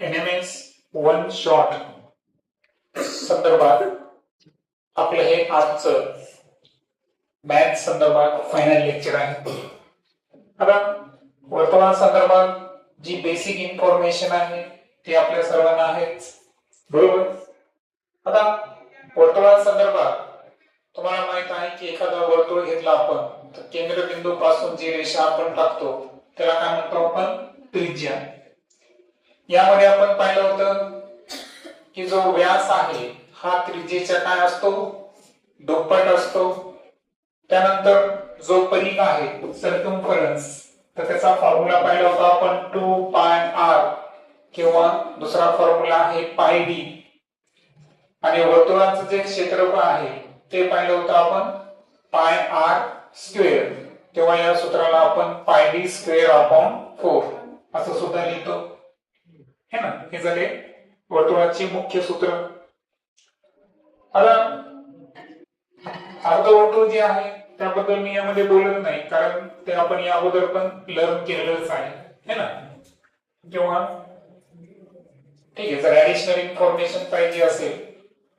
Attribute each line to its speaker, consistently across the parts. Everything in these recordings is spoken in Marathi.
Speaker 1: N M S one shot संदर्भात आपलं हे आजचं मॅथ संदर्भात फायनल लेक्चर आहे. आता वर्तमान संदर्भात जी बेसिक इन्फॉर्मेशन आहे ती आपल्या सर्वांना आहेच. बरोबर? आता वर्तुळा संदर्भात तुम्हाला माहीत आहे की एखादा वर्तुळ घेतला आपण तर केंद्रबिंदू पासून जी रेषा आपण टाकतो त्याला काय म्हणतो आपण? त्रिज्या. यामध्ये आपण पाहिलं होतं की जो व्यास आहे हा त्रिजेचा काय असतो? दुप्पट असतो. त्यानंतर जो परिघ आहे सर्कम्फरन्स तर त्याचा फॉर्म्युला पाहिला होता आपण टू पाय आर किंवा दुसरा फॉर्म्युला आहे पाय डी आणि वर्तुळाचं जे क्षेत्रफळ आहे ते पाहिलं होतं आपण पाय आर स्क्वेअर तेव्हा या सूत्राला आपण पाय डी स्क्वेअर अपॉन फोर असं सुद्धा लिहितो. हे ना हे झाले वर्तुळाचे मुख्य सूत्र. आता अर्धवर्तुळ जे आहे त्याबद्दल मी यामध्ये बोलत नाही कारण ते आपण या अगोदर पण लर्न केलेलंच आहे है ना? किंवा ठीक आहे जर ऍडिशनल इन्फॉर्मेशन पाहिजे असेल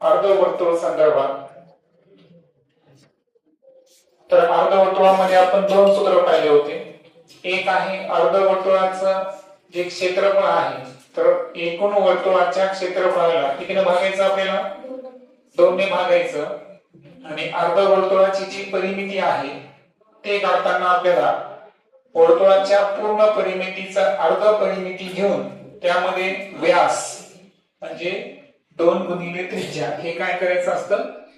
Speaker 1: अर्धवर्तुळ संदर्भात तर अर्धवर्तुळामध्ये आपण दोन सूत्र पाहिले होते. एक आहे अर्धवर्तुळाचं जे क्षेत्रफळ आहे तर एकूण वर्तुळाच्या क्षेत्रफळाला कितीने भागायचं आपल्याला? दोनने भागायचं. आणि अर्ध वर्तुळाची जी परिमिती आहे ते काढताना आपल्याला वर्तुळाच्या पूर्ण परिमितीचा अर्ध परिमिती घेऊन त्यामध्ये व्यास म्हणजे दोन गुणिले त्रिज्या हे काय करायचं असतं?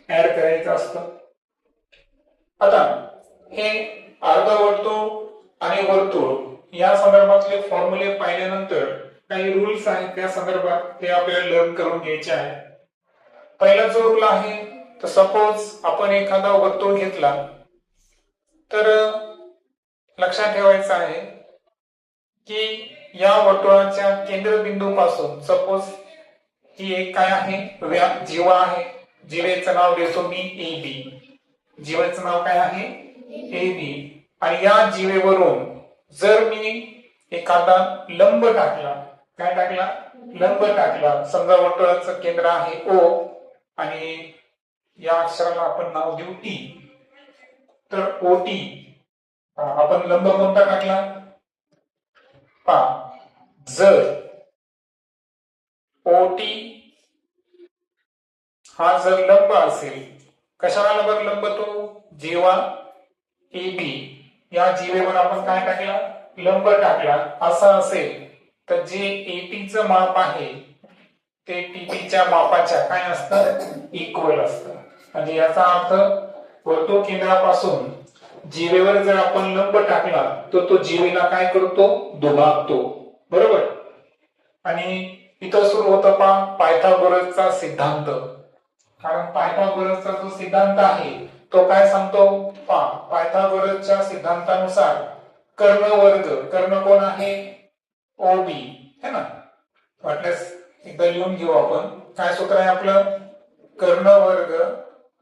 Speaker 1: ऍड करायचं असतं. आता हे अर्ध वर्तुळ आणि वर्तुळ या संदर्भातले फॉर्म्युले पाहिल्यानंतर काही रूल्स आहेत त्या संदर्भात ते आपल्याला लर्न करून घ्यायचे आहे. पहिला जो रूल आहे तर सपोज आपण एखादा वर्तुळ घेतला तर लक्षात ठेवायचं आहे की या वर्तुळाच्या केंद्रबिंदू पासून सपोज ही एक काय आहे? व्या जीवा आहे. जीवेचं नाव देतो मी ए बी. जीवेचं नाव काय आहे? A B. आणि या जीवेवरून जर मी एखादा लंब टाकला काय टाकला? लंब टाकला. समजा वर्तुळाचं केंद्र आहे ओ आणि या अक्षराला आपण नाव देऊ टी. तर ओ टी. आपण लंब कोणता टाकला? पा. जर ओटी हा जर लंब असेल कशाला लंब लंब तो? जेव्हा ए बी. या जीवेवर आपण काय टाकला? लंब टाकला. असा असेल. तर जे एटीचं माप आहे ते टीपीच्या मापाच्या काय असतं? इक्वल असतं. म्हणजे याचा अर्थ वर्तुळ केंद्रापासून जीवेवर जर आपण लंब टाकला तर तो जीवेला काय करतो? दुभागतो. बरोबर? आणि इथं सुरू होतं पा पायथागोरसचा सिद्धांत. कारण पायथागोरसचा जो सिद्धांत आहे तो काय सांगतो? पा पायथागोरसच्या सिद्धांतानुसार कर्ण वर्ग कर्ण कोण आहे? ओबी है ना? वाटल्यास एकदा लिहून घेऊ आपण. काय सूत्र आहे आपलं? कर्ण वर्ग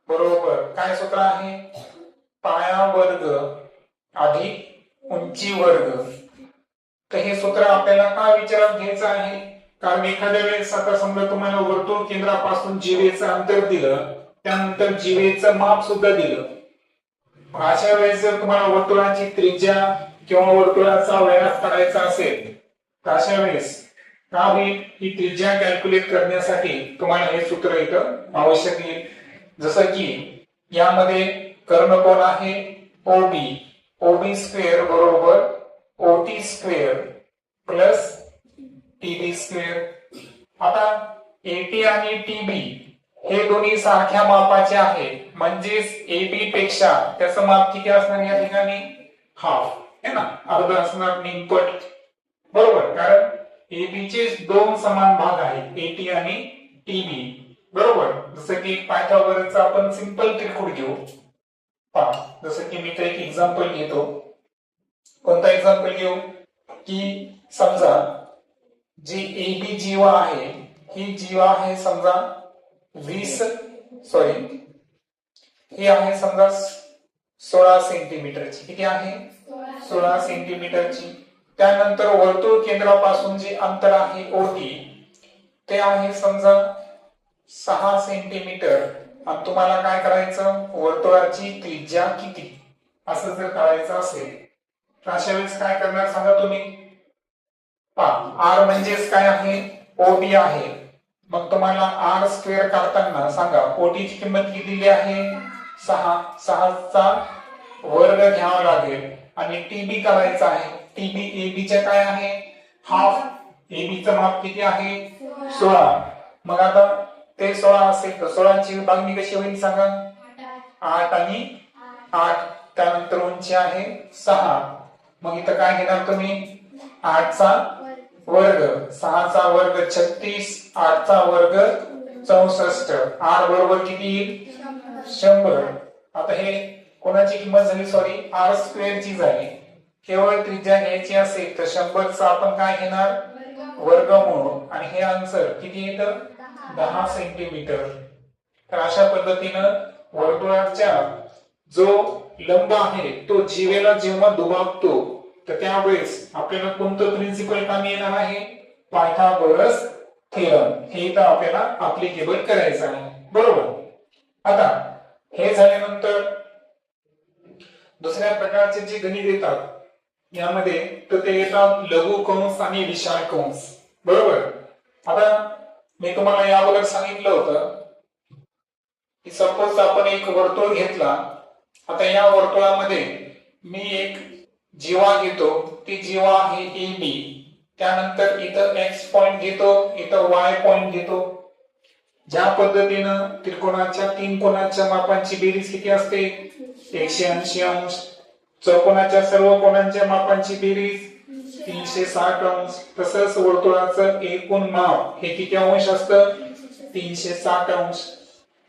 Speaker 1: बरोबर. काय सूत्र आहे? पाया वर्ग अधिक उंची वर्ग. तर हे सूत्र आपल्याला का विचारात घ्यायचं आहे? कारण एखाद्या वेळेस आता समजा तुम्हाला वर्तुळ केंद्रापासून जीवेचं अंतर दिलं त्यानंतर जीवेचं माप सुद्धा दिलं. अशा वेळेस जर तुम्हाला वर्तुळाची त्रिज्या किंवा वर्तुळाचा व्यास काढायचा असेल अशा वेळेस का होईल ही त्रिज्या कॅल्क्युलेट करण्यासाठी तुम्हाला हे सूत्र इथं आवश्यक येईल जसं की यामध्ये कर्ण कोण आहे ओबी ओबी स्क्वेअर बरोबर OT square plus TB square आता एटी आणि टीबी हे दोन्ही सारख्या मापाचे आहे म्हणजेच एबी पेक्षा त्याचं माप किती असणार या ठिकाणी? हाफ है ना? अर्ध असणार निमपट. बरोबर कारण एबी चे दोन समान भाग आहेत एटी आणि टीबी बरोबर जसं की पायथागोरसचा आपण सिंपल त्रिकोण घेऊ. पहा जसं की मी तर एक एक्झाम्पल घेतो. कोणता एक्झाम्पल घेऊ? की समजा जी ए बी जीवा आहे ही जीवा आहे समजा वीस सॉरी ही आहे समजा सोळा सेंटीमीटरची किती आहे? सोळा सेंटीमीटरची त्यानंतर वर्तुळ केंद्रापासून जे अंतर आहे ओटी ते आहे समजा सहा सेंटीमीटर आणि तुम्हाला काय करायचं? वर्तुळाची त्रिज्या किती? असं जर करायचं असेल तर अशा वेळेस काय करणार सांगा तुम्ही? आर म्हणजेच काय आहे? ओबी आहे. मग तुम्हाला आर स्क्वेअर काढताना सांगा ओटीची किंमत किती दिली आहे? सहा. सहाचा वर्ग घ्यावा लागेल. आणि टीबी करायचा आहे. टीबी एबीच्या काय आहे? हाफ एबीचं माप किती आहे? सोळा. मग आता ते सोळा असेल तर सोळाची विभागणी कशी होईल सांगा? आठ आणि आठ. त्यानंतर उंची आहे सहा. मग इथं काय घेणार तुम्ही? आठचा वर्ग. सहाचा वर्ग छत्तीस आठचा वर्ग चौसष्ट. आर बरोबर किती येईल? शंभर. आता हे कोणाची किंमत झाली? सॉरी आर स्क्वेअर ची झाली. केवळ त्रिज्या घ्यायची असेल तर शंभरचा आपण काय घेणार? वर्गमूळ आणि हे अंतर किती येतं? दहा सेंटीमीटर तर अशा पद्धतीनं वर्तुळाच्या जो लंब आहे तो जीवेला जेव्हा दुभागतो तर त्यावेळेस आपल्याला कोणतं प्रिन्सिपल कामी येणार आहे? पायथागोरस थेरम हे इथं आपल्याला अप्लिकेबल करायचं आहे. बरोबर? आता हे झाल्यानंतर दुसऱ्या प्रकारचे जे गणित येतात यामध्ये तर ते येतात लघु कंस आणि विशाल कंस. बरोबर? आता मी तुम्हाला या अगोदर सांगितलं होतं की सपोज आपण एक वर्तुळ घेतला आता या वर्तुळामध्ये मी एक जीवा घेतो ती जीवा आहे ए बी त्यानंतर इथं एक्स पॉइंट घेतो इथं वाय पॉइंट घेतो. ज्या पद्धतीनं त्रिकोणाच्या तीन कोणाच्या मापांची बेरीज किती असते? एकशे ऐंशी अंश. चौकोनाच्या सर्व कोणांच्या मापांची बेरीज? तीनशे साठ अंश. तसंच वर्तुळाचं एकूण माप हे किती अंश असतं? तीनशे साठ अंश.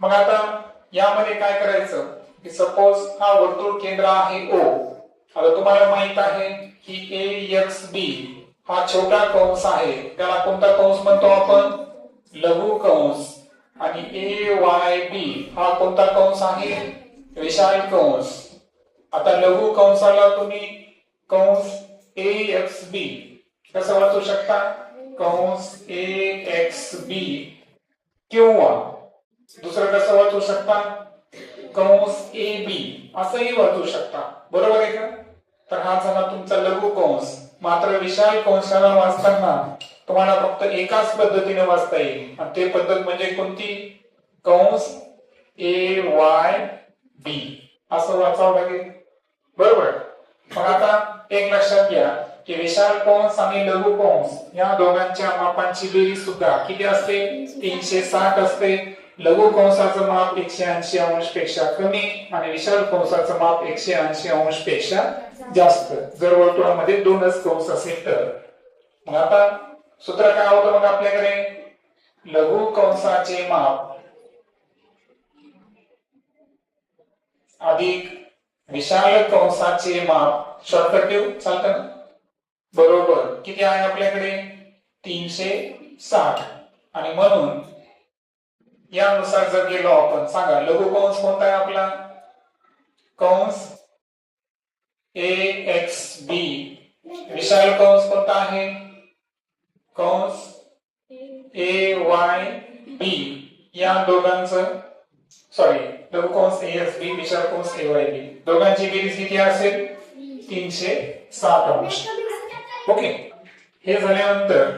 Speaker 1: मग आता यामध्ये काय करायचं? की सपोज हा वर्तुळ केंद्र आहे ओ आता तुम्हाला माहीत आहे की ए एक्स बी हा छोटा कंस आहे. त्याला कोणता कंस म्हणतो आपण? लघु कंस. आणि ए वाय बी हा कोणता कंस आहे? विशाल कंस. आता लघु कंसाला तुम्ही कंस ए एक्स बी कसं वाचू शकता? कंस ए एक्स बी किंवा दुसरं कसं वाचू शकता? कंस ए बी असंही वाचू शकता. बरोबर आहे का? तर हा झाला तुमचा लघु कंस. मात्र विशाल कंसाला वाचताना तुम्हाला फक्त एकाच पद्धतीने वाचता येईल. आणि ते पद्धत म्हणजे कोणती? कंस ए वाय बी. असं वाचावं लागेल. बरोबर. मग आता एक लक्षात घ्या की विशाल कंस आणि लघु कंस या दोघांच्या मापांची बेरीज सुद्धा किती असते? तीनशे साठ असते. लघु कंसाचं माप एकशे ऐंशी अंशपेक्षा कमी आणि विशाल कंसाचं माप एकशे ऐंशी अंशपेक्षा जास्त. जर वर्तुळामध्ये दोनच कंस असेल तर. मग आता सूत्र काय होतं मग आपल्याकडे? लघु कंसाचे माप. अधिक विशाल कंसाचे माप शॉर्टकट देऊ चालतं ना? बरोबर. किती आहे आपल्याकडे? तीनशे साठ. आणि म्हणून यानुसार जर गेलो आपण सांगा लघु कंस कोणता आहे आपला? कंस ए एक्स बी विशाल कंस कोणता आहे? कंस ए वाय बी या दोघांचं सॉरी लघु ए बी विशाल कंस ए वाय बी दोघांची बेरीज किती असेल? तीनशे साठ अंश ओके हे झाल्यानंतर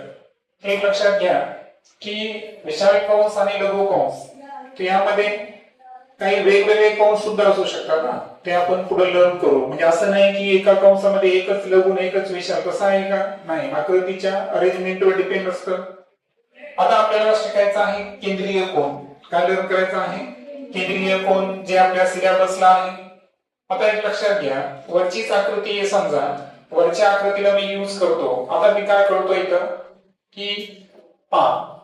Speaker 1: एक लक्षात घ्या की विशाल कंस आणि लघु कंस यामध्ये काही वेगवेगळे कंस सुद्धा असू शकतात ना. ते आपण पुढे लर्न करू. म्हणजे असं नाही की एका कंसामध्ये एकच लघु एकच विशाल. कसा आहे का? नाही. आकृतीच्या अरेंजमेंटवर डिपेंड असतं. आता आपल्याला शिकायचं आहे केंद्रीय कोण काय लर्न करायचं आहे? केंद्रीय कोण जे आपल्या सिलेबसला आहे. आता एक लक्षात घ्या वरचीच आकृती समजा. वरच्या आकृतीला मी युज करतो. आता मी काय करतो इथं? की पा.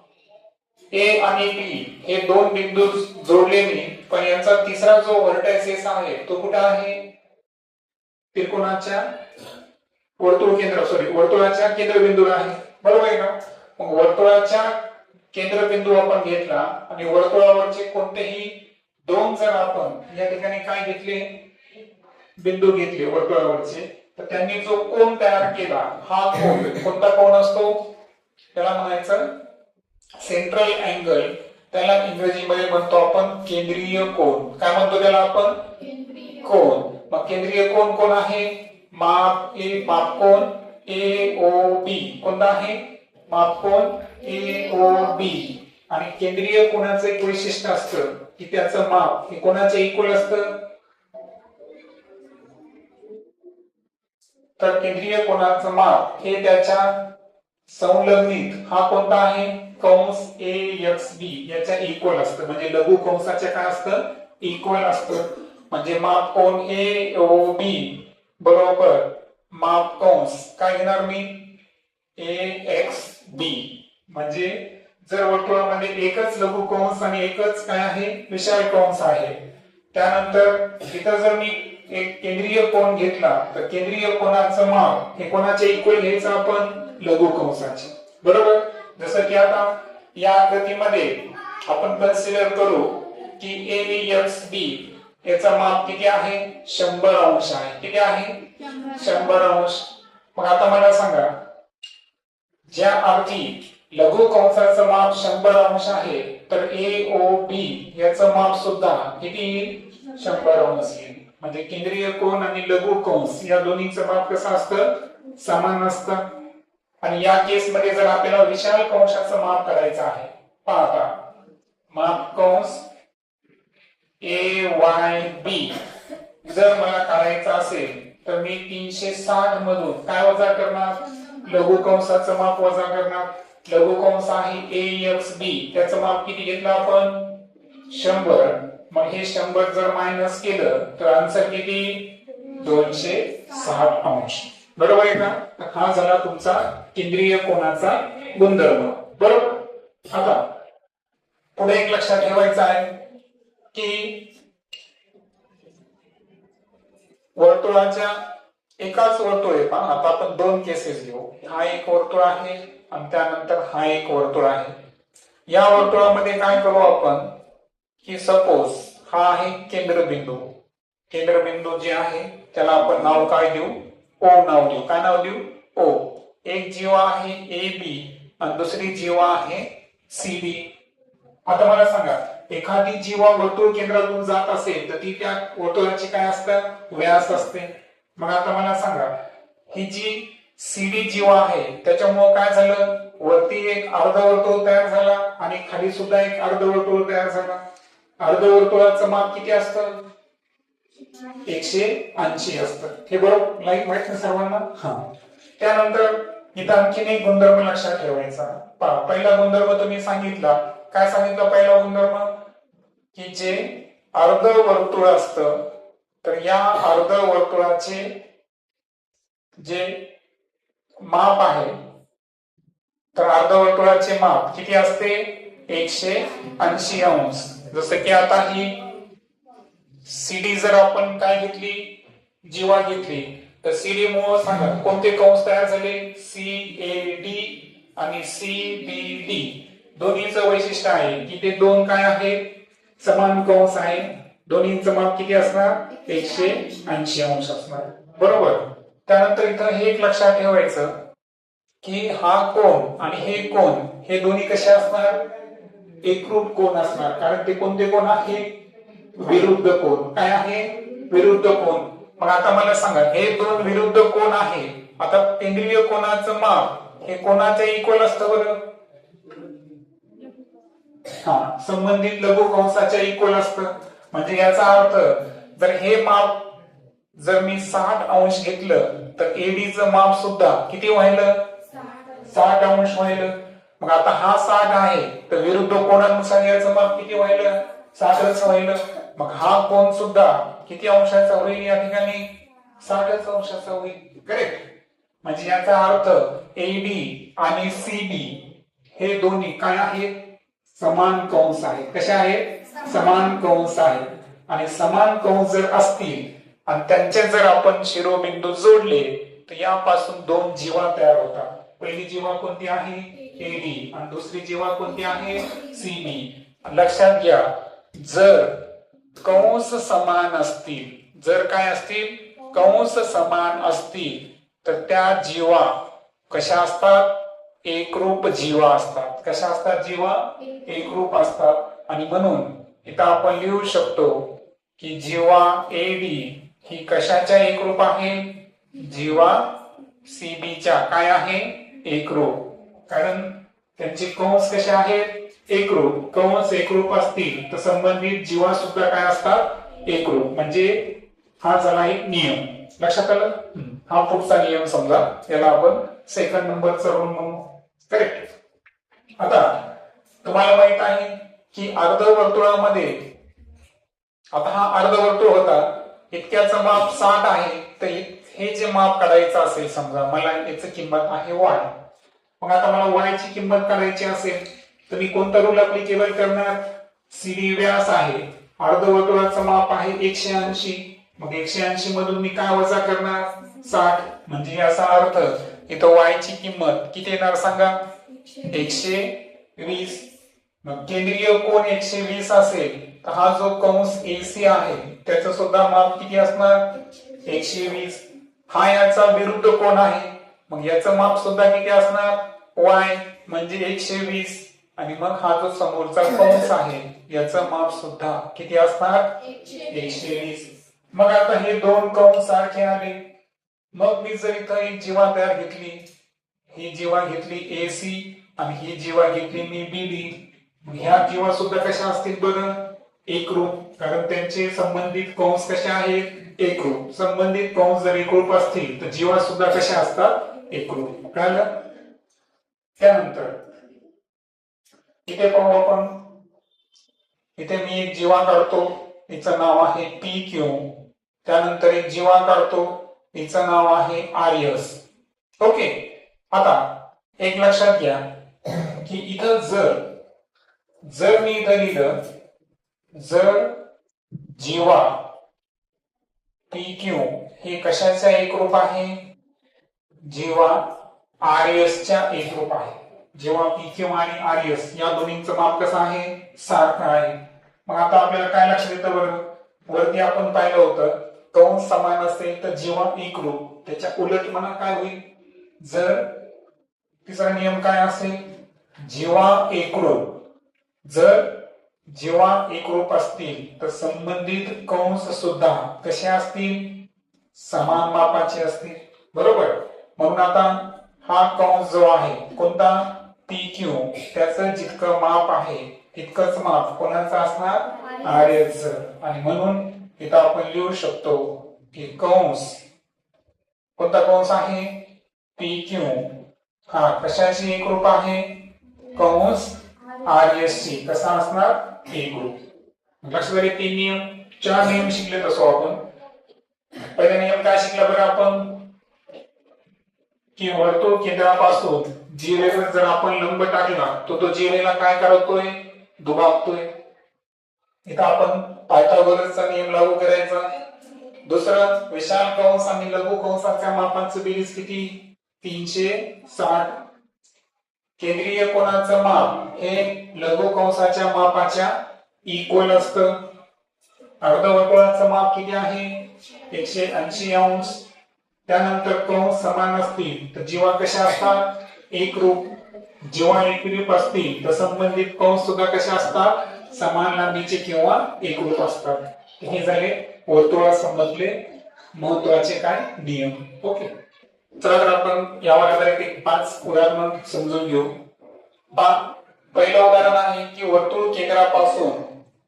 Speaker 1: ए आणि बी हे दोन बिंदू जोडले मी पण यांचा तिसरा जो व्हर्टायसेस आहे तो कुठे आहे? त्रिकोणाच्या वर्तुळ केंद्र सॉरी वर्तुळाच्या केंद्रबिंदूला आहे. बरोबर आहे का? मग वर्तुळाच्या केंद्रबिंदू आपण घेतला आणि वर्तुळावरचे कोणतेही दोन जर आपण या ठिकाणी काय घेतले? बिंदू घेतले वर्तुळावरचे तर त्यांनी जो कोण तयार केला हा कोण कोणता कोण असतो? त्याला म्हणायचं सेंट्रल अँगल त्याला इंग्रजीमध्ये म्हणतो आपण केंद्रीय कोण काय म्हणतो त्याला आपण? कोण मग केंद्रीय कोण कोण आहे? माप ए माप कोण ए ओ बी. कोणता आहे? माप कोण ए ओ बी. आणि केंद्रीय कोणाचं एक वैशिष्ट्य असतं की त्याचं माप हे कोणाच्या इक्वल असतं? तर केंद्रीय कोणाचं माप हे त्याच्या संलग्नित हा कोणता आहे? कंस ए एक्स बी याच्या इक्वल असतं. म्हणजे लघु कंसाच्या काय असतं? इक्वल असतं. म्हणजे माप कोण ए ओ बी बरोबर. माप कंस काय घेणार मी? ए एक्स बी म्हणजे जर वर्तुळामध्ये एकच लघु कंस आणि एकच काय आहे? विशाल कंस आहे. त्यानंतर इथं जर मी एक केंद्रीय कोण घेतला तर केंद्रीय कोणाचं माप हे कोणाचे इक्वल घ्यायचं आपण लघु कंसाचे. बरोबर? जसं की आता या आकृतीमध्ये आपण कन्सिडर करू की ए एक्स बी याचा माप किती आहे? शंभर अंश आहे. किती आहे? शंभर अंश. मग आता मला सांगा ज्या अर्थी लघु कंसाचं माप शंभर अंश आहे तर ए ओ बी याचं माप सुद्धा किती? येईल शंभर अंश येईल म्हणजे केंद्रीय कोण आणि लघु कंस या दोन्हीचं माप कसं असतं? समान असतं. आणि या केस मध्ये जर आपल्याला विशाल कंशाचं माप करायचं आहे पाहता. माप कंस ए वाय बी जर मला काढायचं असेल तर मी तीनशे साठ मधून काय वजा करणार? लघु कंसाचं माप वजा करणार. लघु कंस आहे ए एक्स बी त्याचं माप किती घेतलं आपण? शंभर. मग हे शंभर जर मायनस केलं तर आन्सर किती? दोनशे साठ अंश. बरोबर आहे का? हा झाला तुमचा केंद्रीय कोणाचा गुणधर्म. बरोबर? आता पुढे एक लक्षात ठेवायचं आहे की वर्तुळाच्या एकाच वर्तुळ आहे पहा. आता आपण दोन केसेस घेऊ. हा एक वर्तुळ आहे. आणि त्यानंतर हा एक वर्तुळ आहे. या वर्तुळामध्ये काय करू आपण? की सपोज हा आहे केंद्रबिंदू. केंद्रबिंदू जे आहे त्याला आपण नाव काय देऊ? ओ नाव देऊ. काय नाव देऊ? ओ. एक जीवा आहे ए बी आणि दुसरी जीवा आहे सी डी आता मला सांगा एखादी जीवा वर्तुळ केंद्रातून जात असेल तर ती त्या वर्तुळाची काय असतं? व्यास असते. मग आता मला सांगा ही जी सीडी जीवा आहे. त्याच्यामुळे काय झालं? वरती एक अर्धवर्तुळ तयार झाला आणि खाली सुद्धा एक अर्धवर्तुळ तयार झाला. अर्धवर्तुळाचं माप किती असतं? एकशे ऐंशी असतं. हे बरोबर लाईक माहीत ना सर्वांना? हा. त्यानंतर इथं आणखीन एक गुणधर्म लक्षात ठेवायचा. पहा पहिला गुणधर्म तुम्ही सांगितला. काय सांगितलं पहिला गुणधर्म? की जे अर्ध वर्तुळ असतं तर या अर्ध वर्तुळाचे जे माप आहे. तर अर्धवर्तुळाचे माप किती असते? एकशे ऐंशी अंश. जसं की आता ही सीडी जर आपण काय घेतली? जीवा घेतली. तर सीडी मुळे सांगा कोणते कंस तयार झाले? सी ए डी आणि सी बी डी दोन्हीचं वैशिष्ट्य आहे. की ते दोन काय आहे? समान कंस आहे. दोन्हीचं माप किती असणार? एकशे ऐंशी अंश असणार. बरोबर? त्यानंतर इथं हे एक लक्षात ठेवायचं की हा कोण आणि हे कोण हे दोन्ही कसे असणार? एकरूप कोण असणार. कारण ते कोणते कोण आहे? विरुद्ध कोण काय आहे? विरुद्ध कोण मग आता मला सांगा हे दोन विरुद्ध कोण आहे. आता केंद्रीय कोणाचं माप हे कोणाचं इक्वल असतं बरं? हा संबंधित लघु कंसाच्या इक्वल असतं. म्हणजे याचा अर्थ जर हे माप जर मी साठ अंश घेतलं तर एडीचं माप सुद्धा किती व्हायलं? साठ अंश व्हायलं. मग आता हा साठ आहे तर विरुद्ध कोणानुसार याचं माप किती व्हायलं? साठच व्हायलं. मग हा कोण सुद्धा किती अंशाचा होईल या ठिकाणी? साठच अंशाचा होईल. करेक्ट म्हणजे याचा अर्थ एडी आणि सीडी हे दोन्ही काय आहेत? समान कंस आहेत. कशा आहेत? समान कंस आहेत. आणि समान कंस जर असतील आणि त्यांचे जर आपण शिरोबिंदू जोडले तर यापासून दोन जीवा तयार होतात. पहिली जीवा कोणती आहे? एडी आणि दुसरी जीवा कोणती आहे? सीबी लक्षात घ्या जर कंस समान असतील जर काय असतील? कंस समान असतील तर त्या जीवा कशा असतात? एकरूप जीवा असतात. कशा असतात जीवा? एकरूप असतात. आणि म्हणून इथं आपण लिहू शकतो की जीवा ए ही कशाच्या एकरूप आहे? जीवा सीबीच्या. काय आहे? एकरूप. कारण त्यांचे कंस कसे आहेत एकरूप. कंस एकरूप असतील तर संबंधित जीवा सुद्धा काय असतात? एकरूप. म्हणजे हा झाला एक नियम. लक्षात आलं. हा पुढचा नियम समजा. याला आपण सेकंड नंबरचा रूल म्हणू. करेक्ट आता तुम्हाला माहीत आहे की अर्धवर्तुळामध्ये आता हा अर्धवर्तुळ होता. इतक्याचं माप साठ आहे तर हे जे माप काढायचं असेल समजा मला याची किंमत आहे वाय. मग आता मला वाय ची किंमत काढायची असेल तर मी कोणता रूल अप्लिकेबल करणार? सीडी व्यास आहे. अर्धवर्तुळाचं माप आहे एकशे ऐंशी. मग एकशे ऐंशी मधून मी काय वजा करणार? साठ. म्हणजे याचा अर्थ इथं वाय ची किंमत किती येणार सांगा? एकशे वीस. मग केंद्रीय कोण एकशे वीस असेल हा जो कंस एसी आहे त्याचं सुद्धा माप किती असणार? एकशे वीस. हा याचा विरुद्ध कोण आहे? मग याचं माप सुद्धा किती असणार? वाय म्हणजे एकशे वीस. आणि मग हा जो समोरचा कंस आहे याचं माप सुद्धा किती असणार? एकशे वीस. मग आता हे दोन कंस सारखे आले. मग मी जर इथं एक जीवा तयार घेतली. ही जीवा घेतली ए सी आणि ही जीवा घेतली मी बी डी ह्या जीवा सुद्धा कशा असतील बरं? एकरूप कारण त्यांचे संबंधित कंस कसे आहेत? एकरूप संबंधित कंस जर एकरूप असतील तर जीवा सुद्धा कशा असतात? एकरूप कळलं? त्यानंतर इथे पाहू आपण. इथे मी एक जीवा काढतो. हिचं नाव आहे पी क्यू. त्यानंतर एक जीवा काढतो. हिचं नाव आहे आर्यस. ओके. आता एक लक्षात घ्या की इथं जर जर मी इथं लिहिलं जर जीवा पी क्यू हे कशाचा एक रूप आहे? जीवा आर एस च्या एकरूप आहे. जेव्हा पी क्यू आणि आर एस या दोन्हींचं माप कसं आहे? सारखं आहे. मग आता आपल्याला काय लक्षात येतं बरं? वरती आपण पाहिलं होतं कंस समान असेल तर जीवा एकरूप त्याच्या उलट म्हणा काय होईल? जर तिसरा नियम काय असेल? जीवा एकरूप जर जेव्हा एकरूप असतील तर संबंधित कंस सुद्धा कसे असतील? समान मापाचे असतील. बरोबर? म्हणून आता हा कंस जो आहे कोणता? P Q. त्याचं जितकं माप आहे तितकंच माप कोणाचं असणार? आर्यच. आणि म्हणून इथं आपण लिहू शकतो की कंस. कोणता कंस आहे? P Q. हा कशाची एकरूप आहे? कंस आर एस सी कसा असणार? एकरूप लक्षात आले तीन नियम. चार नियम शिकले तसो आपण. पहिला नियम काय शिकला बरं आपण? की वर्तुळ केंद्रापासून जिरेवर जर आपण लंब टाकला तर तो जिरेला काय करतोय? दुभागतोय इथं आपण पायथागोरसचा नियम लागू करायचा. दुसरं विशाल कंस आणि लघु कंसाच्या मापांचं बेरीज किती? तीनशे साठ. केंद्रीय कोणाचं माप? हे लघु कंसाच्या मापाच्या इक्वल असत. अर्धवर्तुळाचं माप किती आहे? एकशे ऐंशी अंश. त्यानंतर कंस समान असतील तर जीवा कशा असतात? एकरूप जेव्हा एकरूप असतील तर संबंधित कंस सुद्धा कशा असतात? समान लांबीचे किंवा एकरूप असतात. हे झाले वर्तुळासंबंधले महत्त्वाचे काय? नियम. ओके. चला तर आपण या वर्गात एक पाच उदाहरण समजून घेऊ. पहिलं उदाहरण आहे की वर्तुळ केंद्रापासून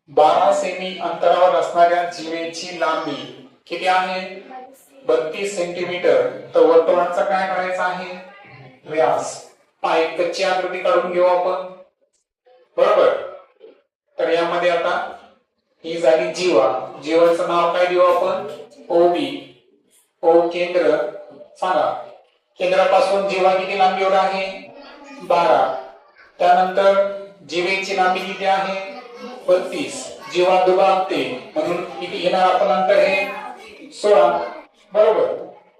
Speaker 1: बारा सेमी अंतरावर असणाऱ्या जीवेची लांबी किती आहे? बत्तीस सेंटीमीटर. तर वर्तुळाचा काय करायचा आहे? व्यास. पहा एक कच्ची आकृती काढून घेऊ आपण. बरोबर? तर यामध्ये आता ही झाली जीवा. जीवाचं नाव काय देऊ आपण? ओबी ओ केंद्र. सांगा केंद्रापासून जीवा किती लांबीवर आहे? बारा. त्यानंतर जीवेची लांबी किती आहे? बत्तीस. जीवा दुभागते म्हणून किती घेणार आपण अंतर हे? सोळा. बरोबर.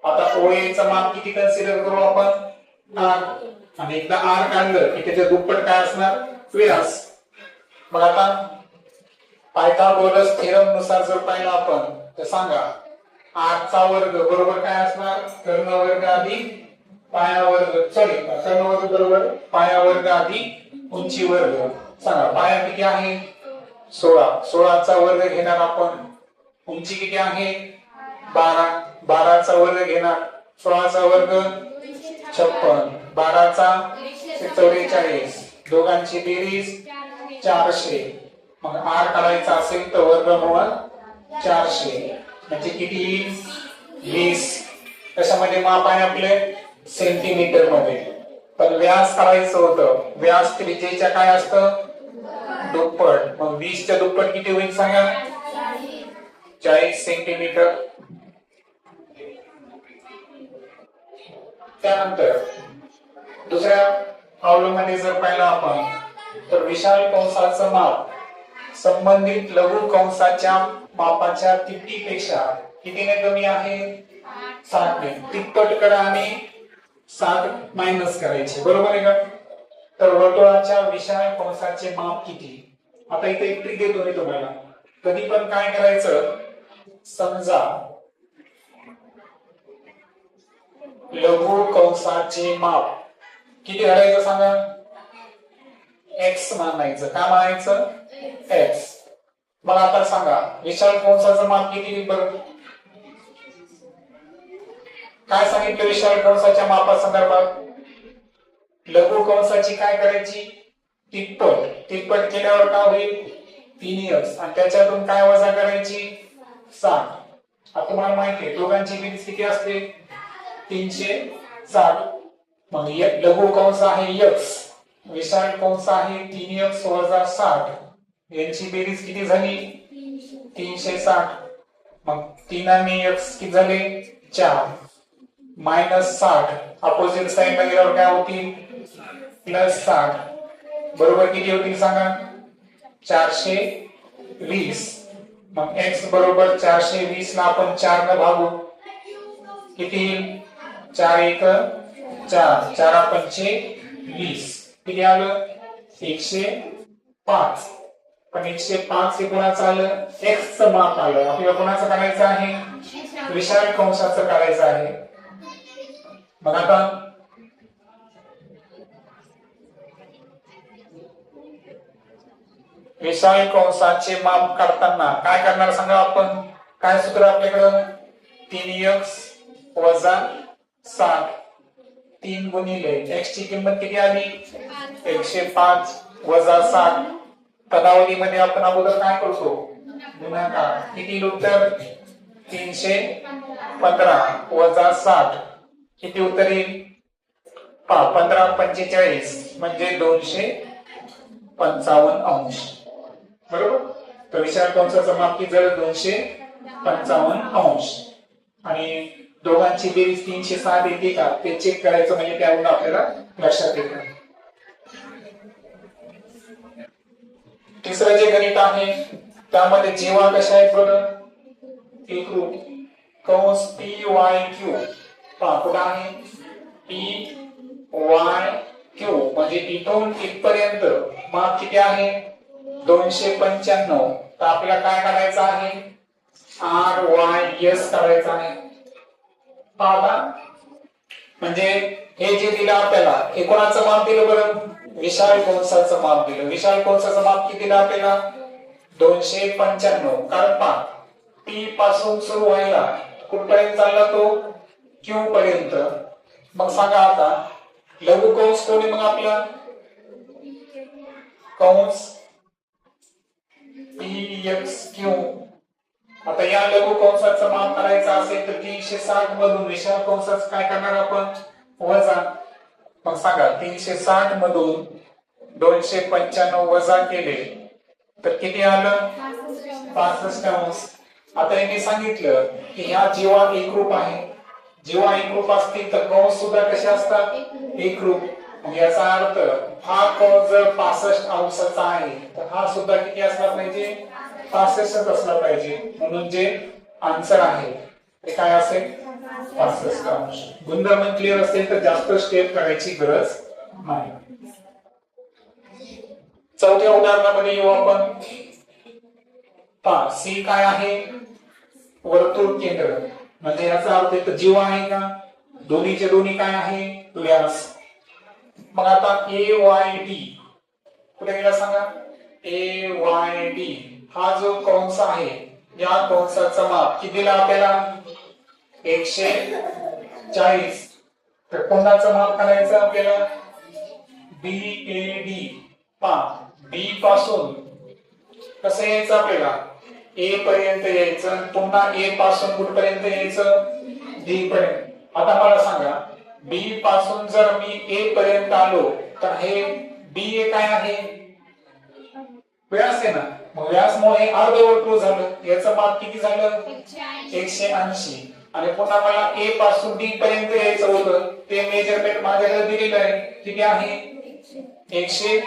Speaker 1: आता ओळीचं माप किती कन्सिडर करू आपण? आर आणि एकदा आर काढलं की त्याच्या दुप्पट काय असणार? व्यास. मग आता पायथागोरस थेरमनुसार जर पाहिलं आपण तर सांगा आठचा वर्ग बरोबर काय असणार? कर्ण वर्ग अधिक पाया वर्ग सॉरी कर्ण वर्ग बरोबर पाया वर्ग अधिक उंची वर्ग. सांगा पाया किती आहे? सोळा. सोळाचा वर्ग घेणार आपण. उंची किती आहे? बारा. बाराचा वर्ग घेणार. सोळाचा वर्ग छप्पन. बाराचा चौवेचाळीस. दोघांची बेरीज चारशे. मग आर काढायचा असेल तर वर्गमूळ चारशे. म्हणजे किती येईल वीस. कशामध्ये माप आहे आपले सेंटीमीटरमध्ये. पण व्यास करायचं होतं. व्यास त्रिजेच्या काय असतं? दुप्पट. मग वीसच्या दुप्पट किती होईल सांगा? चाळीस सेंटीमीटर त्यानंतर दुसऱ्या प्रॉब्लेममध्ये जर पाहिलं आपण तर विशाल कंसाचं माप संबंधित लघु कंसाच्या मापाच्या तिप्पटीपेक्षा कितीने कमी आहे? साठने करा आणि साठ मायनस करायचे. बरोबर आहे का? तर वर्तुळाच्या विशाल कंसाचे माप किती? आता इथे एक ट्रिक देतो मी तुम्हाला. कधी पण काय करायचं? समजा लघु कंसाचे माप किती घालायचं सांगा? एक्स मानायचं. काय मानायचं? एक्स मला आता सांगा विशाल कोणसाचं माप किती बरं? काय सांगितलं विशाल कंसाच्या मापा संदर्भात लघु कंसाची काय करायची? तिप्पट. तिप्पट केल्यावर काय होईल? तीन इयर्स आणि त्याच्यातून काय वजा करायची? साठ. आता तुम्हाला माहिती आहे दोघांची बेरीज किती असते? तीनशे साठ. मग य- लघु कंस आहे यक्स विशाल कंस आहे तीन यक्स वजा साठ. यांची बेरीज किती झाली? तीनशे साठ. मग तीन आणि एक्स किती झाले? चार. मायनस साठ. अपोजिट साईन गेल्यावर काय होतील? प्लस साठ. बरोबर किती होतील सांगा? चारशे वीस. मग एक्स बरोबर चारशे वीस ला आपण चार न भागू. किती येईल? चार एक चार. चार पंचे वीस. किती आलं? एकशे पाच. पण एकशे पाच हे कोणाचं आलं? एक्स च माप आलं. आपल्याला कोणाचं करायचं आहे? विशाल कंशाचं करायचं आहे. मग आता. विशाल कंसाचे माप काढताना काय करणार सांगा आपण? काय सूत्र आपल्याकडं? तीन एक्स वजा सात. तीन गुणिले. एक्स ची किंमत किती आली? एकशे पाच वजा सात. पदावलीमध्ये आपण अगोदर काय करतो? गुणाकार किती उत्तर? तीनशे पंधरा वजा साठ. किती उत्तर येईल? पा पंधरा पंचेचाळीस म्हणजे दोनशे पंचावन्न अंश. बरोबर? तर विशाल कंसाचं समाप्ती जर दोनशे पंचावन्न अंश. आणि दोघांची बेरीज तीनशे सात येते का? ते चेक करायचं म्हणजे त्यावरून आपल्याला लक्षात येतं. तिसरं जे गणित आहे त्यामध्ये जीवा कशा आहेत बरं एकरूप कंस पी वाय क्यू. पहा कुठं आहे? P Y Q. म्हणजे इथून इथपर्यंत. माप किती आहे? दोनशे पंच्याण्णव. तर आपल्याला काय करायचं आहे? आर वाय एस करायचं आहे. पाहता म्हणजे हे जे दिलं आपल्याला हे कोणाचं माप दिलं बरं? विशाल कंसाचं माप दिलं. विशाल कंसाचं माप किती दिलं आपल्याला? दोनशे पंच्याण्णव. कारण पहा टी पासून सुरू व्हायला कुठपर्यंत चालला तो? क्यू पर्यंत. मग सांगा आता लघु कंस कोणी मग आपला? कंस पी एक्स क्यू आता या लघु कंसाचं माप करायचं असेल तर तीनशे साठ मधून विशाल कंसाचं काय करणार आपण? वजा. मग सांगा तीनशे साठ मधून दोनशे पंच्याण्णव वजा केले तर किती आलं? पासष्ट अंश. आता यांनी सांगितलं की ह्या जीवा एकरूप आहे. जीवा एकरूप असतील तर कंस सुद्धा कसे असतात? एकरूप. मग याचा अर्थ हा कंस जर पासष्ट अंशाचा आहे तर हा सुद्धा किती असला पाहिजे? पासष्टच असला पाहिजे. म्हणून जे आन्सर आहे ते काय असेल? पासष्ट अंश गुणधर्म क्लिअर असेल तर जास्त स्टेप करायची गरज नाही. चौथ्या उदाहरणामध्ये येऊ आपण. पा सी काय आहे? वर्तुळ केंद्र. म्हणजे याचा अर्थ एक जीव आहे का? दोन्हीचे दोन्ही काय आहे? व्यास मग आता ए वाय डी कुठे गेला सांगा? ए वाय डी हा जो कंस आहे या कंसाचा माप किती दिला आपल्याला? एकशे चाळीस. तर कोणाचं माप करायचं आपल्याला? बी ए डी पा बी पासून कसं यायचं आपल्याला? ए पर्यंत यायचं पुन्हा ए पासून कुठपर्यंत यायचं? डी पर्यंत. आता मला सांगा बी पासून जर मी ए पर्यंत आलो तर हे बी ए काय आहे? व्यास आहे ना? मग व्यासमुळे हे अर्धवर्तुळ झालं. याचं माप किती झालं? एकशे ऐंशी. आणि पुन्हा मला ए पासून डी पर्यंत यायचं होतं ते मेजरमेंट माझ्याकडे दिलेलं आहे. किती आहे एकशे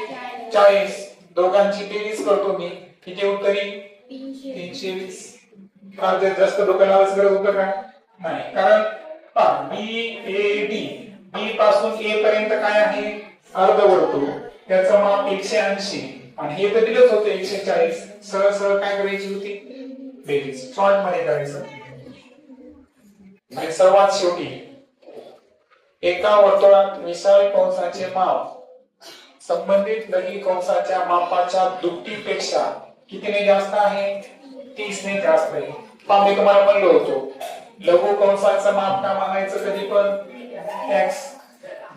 Speaker 1: चाळीस. दोघांची बेरीज करतो मी. किती उत्तरी? तीनशे वीस. फार जास्त डोक्याला गरज होतं का नाही कारण बी ए डी बी पासून ए पर्यंत काय आहे? अर्धवर्तुळ. त्याचं माप एकशे ऐंशी. आणि हे तर दिलंच होतं एकशे चाळीस. सरळ सरळ काय करायची होती? बेरीज. शॉर्टमध्ये करायचं. म्हणजे सर्वात शेवटी. एका वर्तुळात विशाल कंसाचे माप संबंधित लघी कंसाच्या मापाच्या दुपटीपेक्षा कितीने जास्त आहे? तीसने जास्त आहे. पहा मी तुम्हाला म्हणलो होतो लघु कंसाचं माप का मागायचं कधी पण? एक्स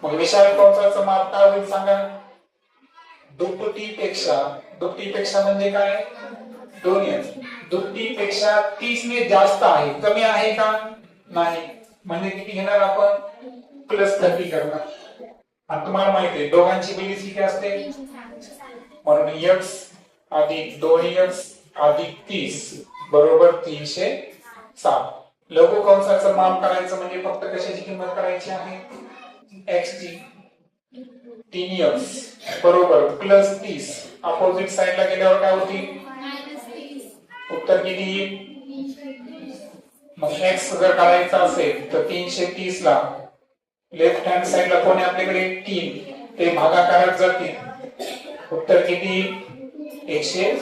Speaker 1: मग विशाल कंसाचं माप काय होईल सांगा? दुपटीपेक्षा. दुपटीपेक्षा म्हणजे काय? दोन्ही दुपटीपेक्षा तीसने जास्त आहे. कमी आहे का? नाही. म्हणजे किती घेणार आपण? प्लस थर्टी करणार. आणि तुम्हाला माहिती आहे दोघांची बेरीज किती असते? म्हणून एक्स अधिक दोन एक्स अधिक तीस बरोबर तीनशे सात. लघु कंसाचं माप करायचं म्हणजे फक्त कशाची किंमत करायची आहे? एक्स ची. तीन एक्स बरोबर. प्लस तीस. अपोजिट साइडला गेल्यावर काय होती? उत्तर किती येईल? मग एक्स जर काढायचा असेल तर तीनशे तीस ला लेफ्ट हँड साइडला कोण आहे आपल्याकडे? तीन. ते भागाकारात जातील. उत्तर किती? एकशे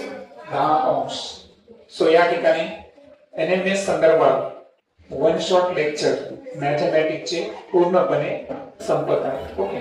Speaker 1: दहा अंश. सो या ठिकाणी एन एम एस संदर्भात वन शॉट लेक्चर मॅथमॅटिक्सचे पूर्णपणे संपत आहे. ओके